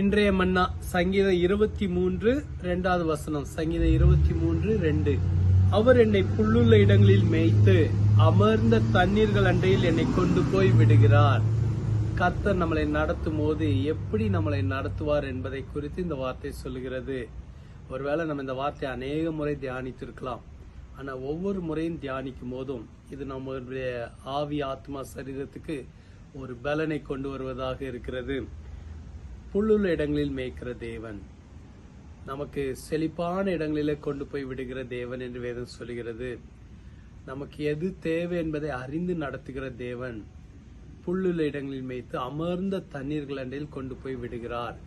இன்றைய மன்னா சங்கீதம் இருபத்தி மூன்று இரண்டாவது வசனம். சங்கீதம் இருபத்தி மூன்று ரெண்டு. அவர் என்னை புல்லுள்ள இடங்களில் மேய்த்து அமர்ந்த தண்ணீர்கள் அண்டையில் என்னை கொண்டு போய் விடுகிறார். கர்த்தர் நம்மளை நடத்தும் போது எப்படி நம்மளை நடத்துவார் என்பதை குறித்து இந்த வார்த்தை சொல்லுகிறது. ஒருவேளை நம்ம இந்த வார்த்தையை அநேக முறை தியானித்திருக்கலாம். ஆனா ஒவ்வொரு முறையும் தியானிக்கும் போதும் இது நம்மளுடைய ஆவி ஆத்மா சரீரத்துக்கு ஒரு பலனை கொண்டு வருவதாக இருக்கிறது. புல்லுள்ள இடங்களில் மேய்க்கிற தேவன். நமக்கு செழிப்பான இடங்களில கொண்டு போய் விடுகிற தேவன் என்று வேதம் சொல்கிறது நமக்கு எது தேவை என்பதை அறிந்து நடத்துகிற தேவன் புல்லுள்ள இடங்களில் மேய்த்து அமர்ந்த தண்ணீர்கள் அண்டையில் கொண்டு போய் விடுகிறார்.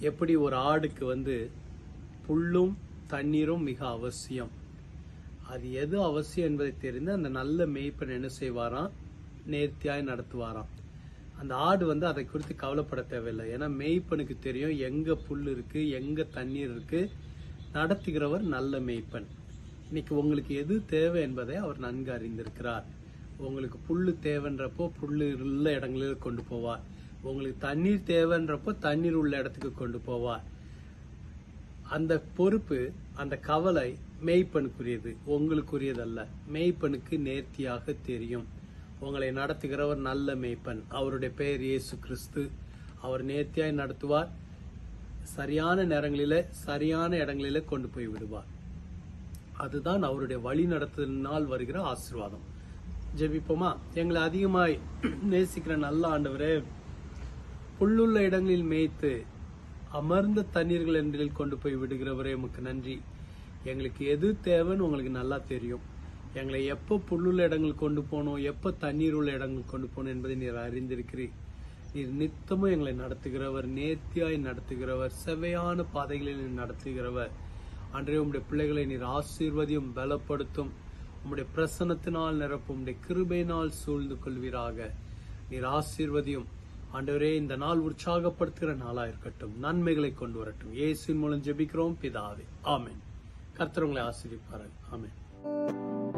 எப்படி ஒரு ஆடுக்கு வந்து புல்லும் தண்ணீரும் மிக அவசியம். அது எது அவசியம் என்பதை தெரிந்து அந்த நல்ல மேய்ப்பன் என்ன செய்வாராம்? நேர்த்தியாய் நடத்துவாராம். அந்த ஆடு வந்து அதை குறித்து கவலைப்பட தேவையில்லை. ஏன்னா மேய்ப்பனுக்கு தெரியும் எங்க புல் இருக்கு எங்க தண்ணீர் இருக்கு. நடத்துகிறவர் நல்ல மேய்ப்பன். இன்னைக்கு உங்களுக்கு எது தேவை என்பதை அவர் நன்கு அறிந்திருக்கிறார். உங்களுக்கு புல் தேவைன்றப்போ புல் உள்ள இடங்களில் கொண்டு போவார். உங்களுக்கு தண்ணீர் தேவைன்றப்போ தண்ணீர் உள்ள இடத்துக்கு கொண்டு போவார். அந்த பொறுப்பு அந்த கவலை மேய்ப்பனுக்குரியது. உங்களுக்குரியதல்ல. மேய்ப்பனுக்கு நேர்த்தியாக தெரியும். உங்களை நடத்துகிறவர் நல்ல மேய்ப்பன். அவருடைய பெயர் இயேசு கிறிஸ்து. அவர் நேர்த்தியாய் நடத்துவார். சரியான நேரங்களில சரியான இடங்களில கொண்டு போய் விடுவார். அதுதான் அவருடைய வழி நடத்தினால் வருகிற ஆசீர்வாதம். ஜெபிப்போமா? எங்களை அதிகமாய் நேசிக்கிற நல்ல ஆண்டவரே புல்லுள்ள இடங்களில் மேய்த்து அமர்ந்த தண்ணீர்கள் என்றில் கொண்டு போய் விடுகிறவரே உமக்கு நன்றி. எங்களுக்கு எது தேவைன்னு உங்களுக்கு நல்லா தெரியும். எங்களை எப்போ புல்லுள்ள இடங்கள் கொண்டு போகணும் எப்போ தண்ணீர் உள்ள இடங்கள் கொண்டு போகணும் என்பதை நீர் அறிந்திருக்கிறீர். நீர் நித்தமும் எங்களை நடத்துகிறவர் நேர்த்தியாய் நடத்துகிறவர் செவையான பாதைகளில் நீர் நடத்துகிறவர். அன்றைய உம்முடைய பிள்ளைகளை நீர் ஆசீர்வதியும் பலப்படுத்தும். உம்முடைய பிரசன்னத்தினால் நிரப்பும் உடைய கிருபையினால் சூழ்ந்து கொள்வீராக. நீர் ஆசீர்வதியும். ஆண்டவரே இந்த நாள் உற்சாகப்படுத்துகிற நாளாக இருக்கட்டும். நன்மைகளை கொண்டு வரட்டும். இயேசுவின் மூலம் ஜெபிக்கிறோம். பிதாவே. ஆமென். கர்த்தர் உங்களை ஆசீர்விப்பார்கள்